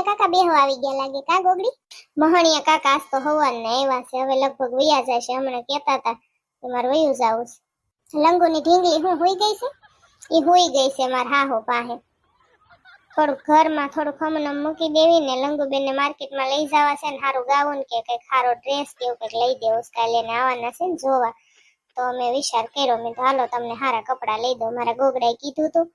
મહણિયા કાકા બેહવા આવી ગયા લાગે. કા ગોગડી? મહણિયા કાકા, આજ તો હવાના આવ્યા છે. હવે લગભગ વયા જાય છે. હમણાં કહેતા હતા કે મારે વયું જાવું છે. લંગુની ઢીંગલી હું હોઈ ગઈ છે? એ હોઈ ગઈ છે મારા હાહો પાસે. થોડુંક ઘરમાં થોડુંક ખમણમ મૂકી દેવી ને લંગુબેનને માર્કેટમાં લઈ જવા છે ને સારું ગાવું ને કે કંઈક સારો ડ્રેસ કે એવું કંઈક લઈ દેવું છે કાલે લઈને આવવાના છે ને જોવા. તો અમે વિચાર કર્યો. મેં તો હાલો તમને સારા કપડાં લઈ દો મારા ગોગડાએ કીધું હતું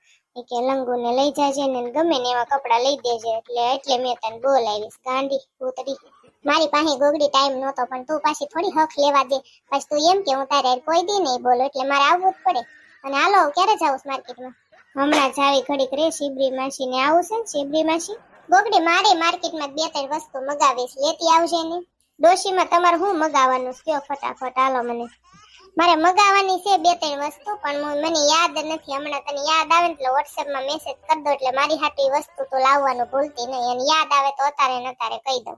કે લંગુને લઈ જાજે ને ગમે ને એવા કપડાં લઈ દેજે. એટલે એટલે મેં તને બોલાવીશ, ગાંડી ભૂતડી મારી પાસે ગોગડી ટાઈમ નહોતો, પણ તું પાછી થોડી હક લેવા દે. પછી તું એમ કે હું તારે કોઈ દી નહીં બોલો, એટલે મારે આવવું જ પડે. અને હાલો ક્યારે જાઉં માર્કેટમાં? હમણાં જ આવી ઘડીક રે શિબરી માસી ને આવું છે શિબરી માસી. ગોગડી, મારે માર્કેટમાં બે ત્રણ વસ્તુ મગાવીશ. લેતી આવજે ને. ડોશીમાં તમારે હું મગાવવાનું કયો ફટાફટ, હાલો મને. મારે મગાવવાની છે બે ત્રણ વસ્તુ પણ મને યાદ નથી હમણાં તને યાદ આવે એટલે વોટ્સએપમાં મેસેજ કરી દો એટલે મારી હાટી વસ્તુ તો લાવવાનું ભૂલતી નહીં. અને યાદ આવે તો અતારે ને કહી દઉં.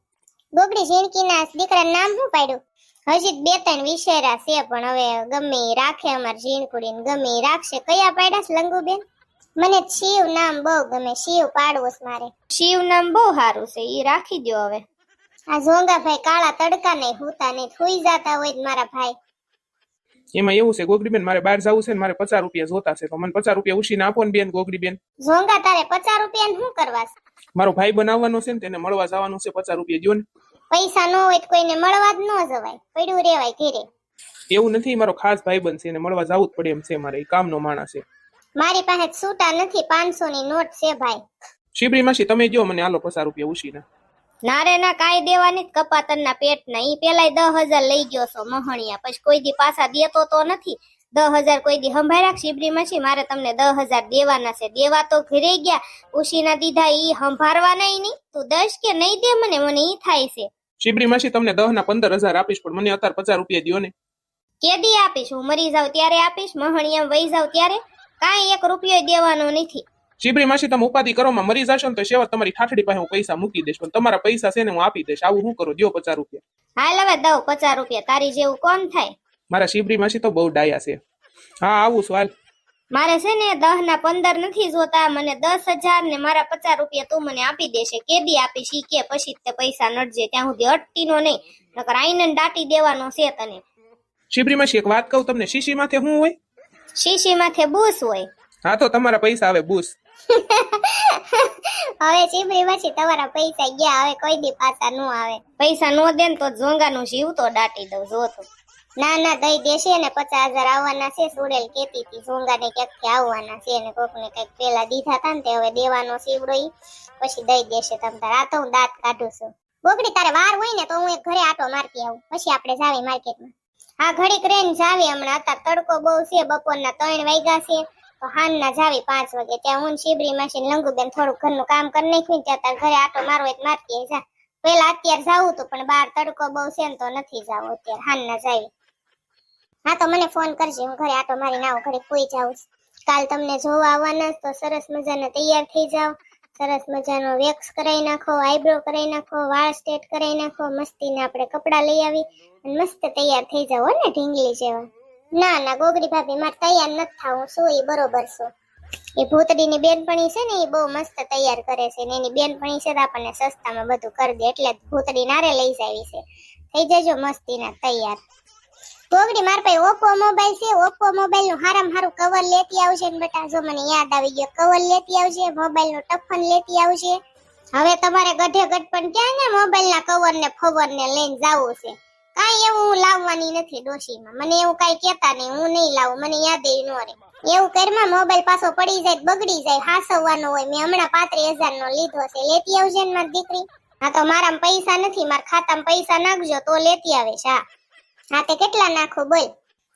ગોગડી ઝીણકીના દીકરાનું નામ શું પાડ્યું? હજી બે ત્રણ વિશેરા છે પણ હવે ગમે રાખે અમાર ઝીણકુડીને ગમે રાખશે. કયા પાડ્યા છે લંગુબેન? મને શિવ નામ બહુ ગમે શિવ પાડવું છે મારે. શિવ નામ બહુ સારું છે એ રાખી દ્યો હવે. આ ઝોંગા ભાઈ કાળા તડકા નહીં હોતા નહીં હુઈ જાતા હોય મારા ભાઈ. એમાં એવું છે ગોગડીબેન મારે બહાર જવું છે ને મારે પચાસ રૂપિયા જોતા છે તો મને પચાસ રૂપિયા ઉછીને આપો ને બેન ગોગડીબેન. ઝોંગા તારે પચાસ રૂપિયા શું કરવા છે? મારો ભાઈ બનાવવાનો છે ને તેને મળવા જવાનું છે પચાસ રૂપિયા દો ને. પૈસા નો હોય તો કોઈને મળવા જ ન જવાય પડ્યું રેવાય ઘેરે. એવું નથી મારો ખાસ ભાઈ છે એને મળવા જવું જ પડે એમ છે મારે એ કામનો માણસ છે. મારી પાસે છૂટા નથી પાંચસો ની નોટ છે ભાઈ. શિબરી માસી તમે જો મને આલો પચાસ રૂપિયા ઉછીને. ના રે ના કાઈ દેવાની જ કપાતરના પેટના. ઈ પેલાય દસ હજાર લઈ ગયો છો મહણિયા. પછી કોઈ દી પાછા દેતો તો નથી. દસ હજાર કોઈ દી સંભાળ્યા શિબરી માસી મારે તમને દસ હજાર દેવાના છે. દેવા તો ઘરે ગયા. ઉશીના દીધા ઈ સંભાળવાના ય નહીં તું દસ કે નહીં દે મને? મને ઈ થાય છે. શિબરી માસી તમને દહ ના પંદર હજાર આપીશ પણ મને અત્યારે પચાસ રૂપિયા દો ને. કેદી આપીશ? હું મરી જાઉં ત્યારે આપીશ? મહણિયા વહી જાઉં ત્યારે? કાંઈ એક રૂપિયો દેવાનો નથી. શિબરી માસી તમે ઉપાધિ કરો માં મરી જશો ને તો સેવા તમારી ઠાઠડી પાસે હું પૈસા મૂકી દઈશ પણ તમારા પૈસા છે ને હું આપી દઈશ. આવું હું કરો? દો પચાસ રૂપિયા. હાલ હવે દઉં પચાસ રૂપિયા. તારી જેવું કોણ થાય? મારા શિબરી માસી તો બહુ ડાયા છે. હા આવું છું હાલ. મારે છે ને દહ ના પંદર નથી જોતા. મને દસ હજાર ને મારા પચાસ રૂપિયા તું મને આપી દેશે. કેદી આપી શી કે પછી તે પૈસા નડજે. ત્યાં સુધી અટતીનો નહીં. નકર આઈને દાટી દેવાનો છે તને. શિબરી માસી એક વાત કહું તમને શીશી માથે શું હોય? શીશી માથે બૂસ હોય. હા તો તમારા પૈસા આવે બુશ હવે ચીબરી છે તમારા પૈસા ગયા, હવે કોઈ દી પાછા ન આવે. પૈસા નો દે તો ઝોંગાનું જીવ તો દાટી દઉં, જો તો. ના ના, દઈ દેશે ને પચાસ હજાર આવવાના છે, સુડેલ કેતી હતી ઝોંગા ને ક્યાંક આવવાના છે ને કોક ને કંઈક પેલા દીધા હતા ને તે હવે દેવાનો સીવડો પછી દઈ દેશે તમ તાર. આ તો હું દાંત કાઢું છું. બોકડી, તારે વાર હોય ને તો હું એક ઘરે આટો મારતી આવું. પછી આપણે જાવી માર્કેટમાં. હા, ઘડીક રેન જાવી હમણાં. અત્યારે તડકો બહુ છે, બપોરના ત્રણ વાગ્યા છે. તો હાનના જાવી પાંચ વાગે. ત્યાં હું શિબરી માસી ને લંગુબેન થોડુંક ઘરનું કામ કરી નાખ્યું ત્યાં તાર ઘરે આટો મારવો એક મારતી જા. પેલા અત્યારે જાવું હતું પણ બહાર તડકો બહુ છે તો નથી જાવું અત્યારે. હાનના જાવી. હા, તો મને ફોન કરજે. હું ઘરે આટો મારીને આવું, ઘરે કોઈ જાઉં. કાલ તમને જોવા આવવાના તો સરસ મજાના તૈયાર થઈ જાઓ. સરસ મજાનો વેક્સ કરાવી નાખો, આઈબ્રો કરાવી નાખો, વાળ સ્ટેટ કરાવી નાખો, મસ્તીને આપણે કપડાં લઈ આવી અને મસ્ત તૈયાર થઈ હો ને, ઢીંગલી જેવા. ના ના, ગોગડી ભાભી, મારે તૈયાર નથી થાવું. શું એ બરોબર છો. એ ભૂતડીની બેનપણી છે ને એ બહુ મસ્ત તૈયાર કરે છે ને, એની બેનપણી છે આપણને સસ્તામાં બધું કરી દે, એટલે ભૂતડી નારે લઈ જાવી છે. થઈ જજો મસ્તીના તૈયાર. ગોગડી, માર પાસે ઓપ્પો મોબાઈલ છે, ઓપ્પો મોબાઈલનું હારામ હારું કવર લેતી આવશે ને બેટા, જો મને યાદ આવી ગયો કવર લેતી આવશે મોબાઈલનું ટફન લેતી આવશે હવે તમારે ગઢે ગઢ પણ ક્યાં ને મોબાઈલ ના કવર ને ફવર ને લઈને જાવું છે? કાંઈ એવું લાવવાની નથી ડોશીમાં. મને એવું કાંઈ કહેતા નહીં, હું નહીં લાવું, મને યાદ ન રહે. એવું કરમાં મોબાઈલ પાછો પડી જાય, બગડી જાય, હાસવવાનો હોય, મેં હમણાં પાંત્રીસ હજાર નો લીધો છે, લેતી આવજે ને મારી દીકરી. હા તો મારામાં પૈસા નથી, મારા ખાતામાં પૈસા નાખજો, તો લેતી આવે હા. હા તે કેટલા નાખું બોલ?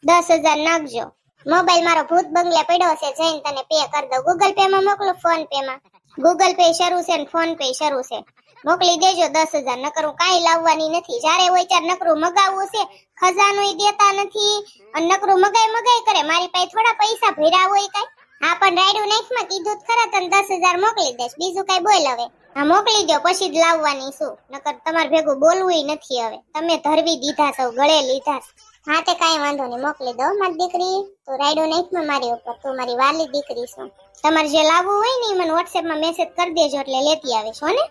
દસ હજાર નાખજો. મોબાઈલ મારો ભૂત બંગલે પડ્યો છે, જઈને તને પે કરી દઉં. ગૂગલ પે માં મોકલું ફોન પે માં. ગૂગલ પે શરૂ છે ને ફોન પે શરૂ છે. મોકલી દેજો દસ હજાર, નકરું કાંઈ લાવવાની નથી. જ્યારે હોય ત્યારે નકરું મગાવવું છે, ખજાનો દેતા નથી. અને નકરું મગાઈ મગાઈ કરે, મારી પાસે થોડા પૈસા ભર્યા હોય કાંઈ. હા, પણ રાયડું નાખમાં કીધું જ ખરા, તને દસ હજાર મોકલી દઈશ, બીજું કઈ બોલ હવે. હા, મોકલી દો પછી જ લાવવાની શું નકર તમારે ભેગું બોલવું નથી હવે. તમે ધરવી દીધા સૌ ગળે લીધા હા, તે કાંઈ વાંધો નહીં, મોકલી દો મારી દીકરી. તું રાયડું નાખમાં મારી ઉપર, તું મારી વાલી દીકરી છું. તમારે જે લાવવું હોય ને એ મને વોટ્સએપમાં મેસેજ કરી દેજો, એટલે લેતી આવીશ, હો ને?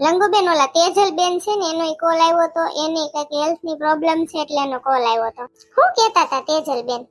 લંગુબેન, ઓલા તેજલ બેન છે ને, એનો કોલ આવ્યો તો એની કંઈક હેલ્થની પ્રોબ્લેમ છે એટલે એનો કોલ આવ્યો તો. શું કેતા હતા તેજલ બેન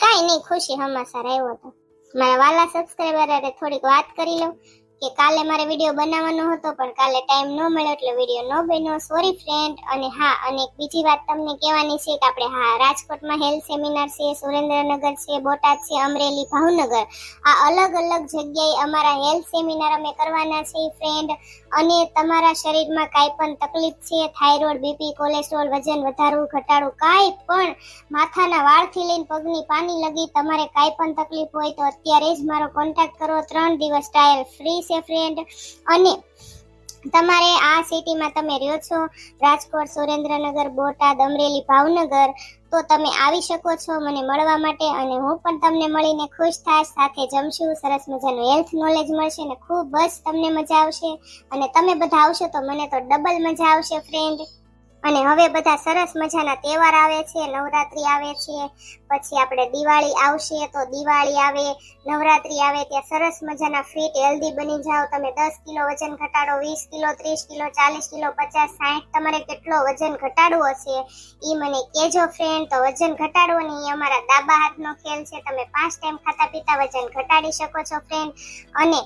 કાઈ નહીં, ખુશી હમાસર આવ્યો હતો મારા વાલા સબસ્ક્રાઈબર અરે થોડીક વાત કરી લઉં કે કાલે મારે વીડિયો બનાવવાનો હતો, પણ કાલે ટાઈમ ન મળ્યો એટલે વીડિયો ન બન્યો. સોરી ફ્રેન્ડ અને હા, અને એક બીજી વાત તમને કહેવાની છે કે આપણે હા, રાજકોટમાં હેલ્થ સેમિનાર છે, સુરેન્દ્રનગર છે, બોટાદ છે, અમરેલી, ભાવનગર. આ અલગ અલગ જગ્યાએ અમારા હેલ્થ સેમિનાર અમે કરવાના છે ફ્રેન્ડ અને તમારા શરીરમાં કાંઈ પણ તકલીફ છે થાઇરોઇડ બીપી કોલેસ્ટ્રોલ વજન વધારવું, ઘટાડવું, કાંઈ પણ, માથાના વાળથી લઈને પગની પાની લગી તમારે કાંઈ પણ તકલીફ હોય તો અત્યારે જ મારો કોન્ટેક્ટ કરો. ત્રણ દિવસ ટ્રાયલ ફ્રી છે ફ્રેન્ડ અને તમારે આ સિટીમાં તમે રહ્યો છો, રાજકોટ, સુરેન્દ્રનગર, બોટાદ, અમરેલી, ભાવનગર, તો તમે આવી શકો છો મને મળવા માટે અને હું પણ તમને મળીને ખુશ થાશ સાથે જમશું, સરસ મજાનું હેલ્થ નોલેજ મળશે અને ખૂબ જ તમને મજા આવશે. અને તમે બધા આવશો તો મને તો ડબલ મજા આવશે ફ્રેન્ડ અને હવે બધા સરસ મજાના તહેવાર આવે છે, નવરાત્રી આવે છે, પછી આપણે દિવાળી આવશે તો દિવાળી આવે, નવરાત્રી આવે, ત્યાં સરસ મજાના ફિટ હેલ્ધી બની જાઓ. તમે દસ કિલો વજન ઘટાડો, વીસ કિલો, ત્રીસ કિલો, ચાલીસ કિલો, પચાસ સાઠ તમારે કેટલો વજન ઘટાડવો હશે એ મને કહેજો ફ્રેન્ડ તો વજન ઘટાડવો ને એ અમારા ડાબા હાથનો ખેલ છે. તમે પાંચ ટાઈમ ખાતા પીતા વજન ઘટાડી શકો છો ફ્રેન્ડ અને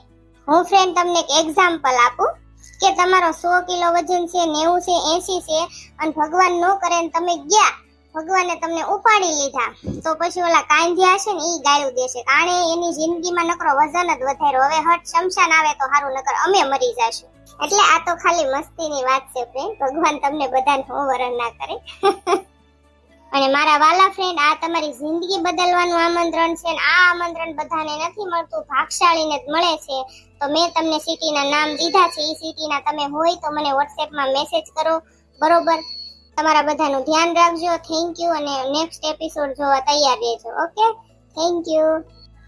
હું ફ્રેન્ડ તમને એક એક્ઝામ્પલ આપું. કે તમારો સો કિલો વજન છે, નેવું છે એસી છે, અને ભગવાન નો કરે તમે ગયા, ભગવાને તમને ઉપાડી લીધા. તો પછી ઓલા કાંધિયા છે ને એ ગાળું દેશે. કારણે એની જિંદગીમાં નકરો વજન જ વધાર્યો. હવે હટ શમશાન આવે તો સારું નકર અમે મરી જાશું. એટલે આ તો ખાલી મસ્તીની વાત છે ભગવાન તમને બધાને હોવરણ ના કરે. અને મારા વાલા ફ્રેન્ડ આ તમારી જિંદગી બદલવાનું આમંત્રણ છે અને આ આમંત્રણ બધાને નથી મળતું, ભાગશાળીને જ મળે છે. તો મેં તમને સિટીના નામ દીધા છે. એ સિટીના તમે હોય તો મને વોટ્સએપમાં મેસેજ કરો. બરોબર? તમારા બધાનું ધ્યાન રાખજો. થેન્ક યુ અને નેક્સ્ટ એપિસોડ જોવા તૈયાર રહેજો. ઓકે થેન્ક યુ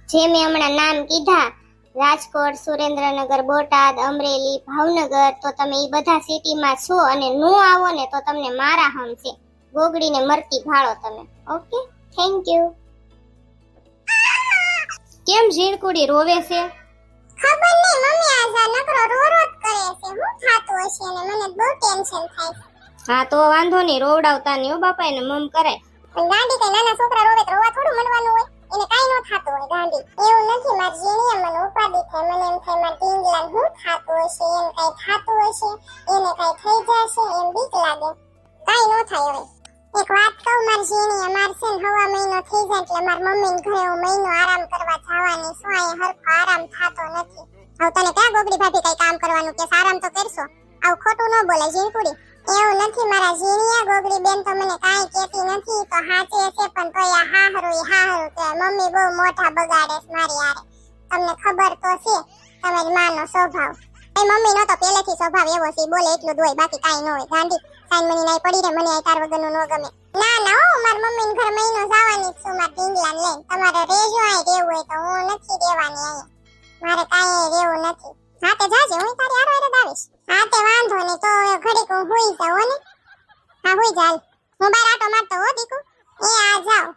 જે મેં હમણાં નામ કીધા, રાજકોટ, સુરેન્દ્રનગર, બોટાદ, અમરેલી, ભાવનગર, તો તમે એ બધા સિટીમાં છો અને નો આવો ને તો તમને મારા હમ છે. ગોગડીને મરતી ભાળો તમે. ઓકે થેન્ક યુ કેમ ઝીણકુડી રોવે છે? ખબર નહીં મમ્મી આજા નકરો રો રો કરે છે. હું થાતું હશે અને મને બહુ ટેન્શન થાય હા તો વાંધો નહીં રોવડાવતા નહીં બાપા એને મમ કરે. પણ ગાંડી કઈ નાના છોકરા રોવે તો રોવા થોડું મનવાનું હોય. એને કાઈ ન થાતું હોય ગાંડી એવું નથી મારી જીણીએ મને ઉપાડી થાય મને એમ થાય મારા ટીંગલા હું થાતું હશે એમ કઈ થાતું હશે એને કઈ થઈ જશે એમ બીક લાગે. કાઈ ન થાય વાત કહું મારી જીણીએ છે ને હવા મહિનો થઈ જાય એટલે માર મમ્મીને ઘરે હું મહિનો આરામ કરવા જવાની છું. અહીં હરખો આરામ થાતો નથી. હવે તને ક્યાં ગોગડી ભાભી કઈ કામ કરવાનું કે આરામ તો કરશો. આવું ખોટું ન બોલે જીણકુડી એવું નથી મારા જીણિયા ગોગડી બેન તો મને કાંઈ કહેતી નથી. તો હાચે છે પણ તો આ હાહરું હાહરું કે મમ્મી બહુ મોટા બગાડે છે મારી આરે તમને ખબર તો છે તમારી માનો સ્વભાવ. એ મમ્મી નો તો પહેલેથી સ્વભાવ એવો છે. બોલે એટલું જ હોય, બાકી કાંઈ ન હોય. ગાંધી સાઈન મની નાઈ પડી રે મને આ તાર વગરનું ન ગમે. ના ના હો, માર મમ્મી ઘર મહિનો જવાની છું, માર ઢીંગલાને લઈને. તમારે રેજો આય રહેવું હોય તો હું નથી રેવાની અહીંયા. મારે કાંઈ રહેવું નથી. હા, તે જાજે, હું તારી હારે હારે જ આવીશ. હા, તે વાંધો નહીં, તો ઘડીક હું હુઈ જાઉં ને? હા, હુઈ જાલ હું બાર આટો મારતો, હો, દીકુ. એ, આ જાઓ.